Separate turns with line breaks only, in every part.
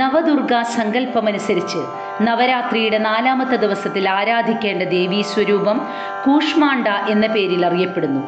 നവദുർഗ സങ്കല്പമനുസരിച്ച് നവരാത്രിയുടെ നാലാമത്തെ ദിവസത്തിൽ ആരാധിക്കേണ്ട ദേവീ സ്വരൂപം കൂഷ്മാണ്ട എന്ന പേരിൽ അറിയപ്പെടുന്നു.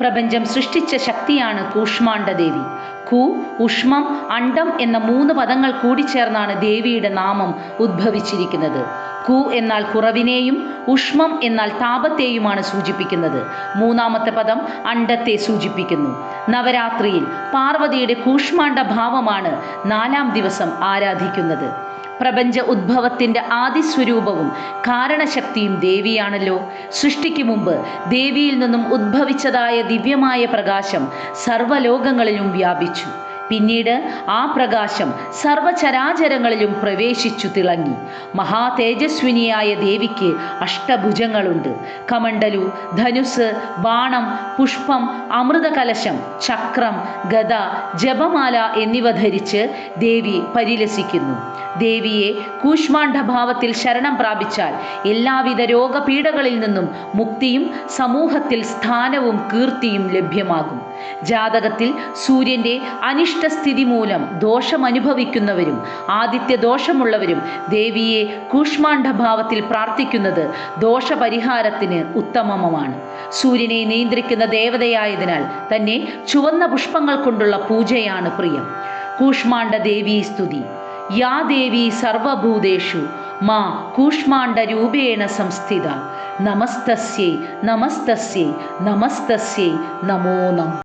പ്രപഞ്ചം സൃഷ്ടിച്ച ശക്തിയാണ് കൂഷ്മാണ്ട ദേവി കു ഉഷ്മം അണ്ഡം എന്ന മൂന്ന് പദങ്ങൾ കൂടിച്ചേർന്നാണ് ദേവിയുടെ നാമം ഉദ്ഭവിച്ചിരിക്കുന്നത്. കു എന്നാൽ കുറവിനെയും ഉഷ്മം എന്നാൽ താപത്തെയുമാണ് സൂചിപ്പിക്കുന്നത്. മൂന്നാമത്തെ പദം അണ്ഡത്തെ സൂചിപ്പിക്കുന്നു. നവരാത്രിയിൽ പാർവതിയുടെ കൂഷ്മാണ്ഡ ഭാവമാണ് നാലാം ദിവസം ആരാധിക്കുന്നത്. പ്രപഞ്ച ഉദ്ഭവത്തിന്റെ ആദിസ്വരൂപവും കാരണശക്തിയും ദേവിയാണല്ലോ. സൃഷ്ടിക്ക് മുമ്പ് ദേവിയിൽ നിന്നും ഉദ്ഭവിച്ചതായ ദിവ്യമായ പ്രകാശം സർവലോകങ്ങളിലും വ്യാപിച്ചു. പിന്നീട് ആ പ്രകാശം സർവചരാചരങ്ങളിലും പ്രവേശിച്ചു തിളങ്ങി. മഹാതേജസ്വിനിയായ ദേവിക്ക് അഷ്ടഭുജങ്ങളുണ്ട്. കമണ്ടലു ധനുസ് ബാണം പുഷ്പം അമൃതകലശം ചക്രം ഗദ ജപമാല എന്നിവ ധരിച്ച് ദേവി പരിലസിക്കുന്നു. ദേവിയെ കൂഷ്മാണ്ഡഭാവത്തിൽ ശരണം പ്രാപിച്ചാൽ എല്ലാവിധ രോഗപീഠകളിൽ നിന്നും മുക്തിയും സമൂഹത്തിൽ സ്ഥാനവും കീർത്തിയും ലഭ്യമാകും. ജാതകത്തിൽ സൂര്യന്റെ അനിഷ്ടസ്ഥിതി മൂലം ദോഷമനുഭവിക്കുന്നവരും ആദിത്യ ദോഷമുള്ളവരും ദേവിയെ കൂഷ്മാണ്ഡഭാവത്തിൽ പ്രാർത്ഥിക്കുന്നത് ദോഷപരിഹാരത്തിന് ഉത്തമമാണ് സൂര്യനെ നിയന്ത്രിക്കുന്ന ദേവതയായതിനാൽ തന്നെ ചുവന്ന പുഷ്പങ്ങൾ കൊണ്ടുള്ള പൂജയാണ് പ്രിയം. കൂഷ്മാണ്ഡ ദേവീ സ്തുതി. യാ ദേവി സർവഭൂതേഷു മാ കൂഷ്മാണ്ഡ രൂപേണ സംസ്ഥിത. നമസ്തസ്യൈ നമസ്തസ്യൈ നമസ്തസ്യൈ നമോ നം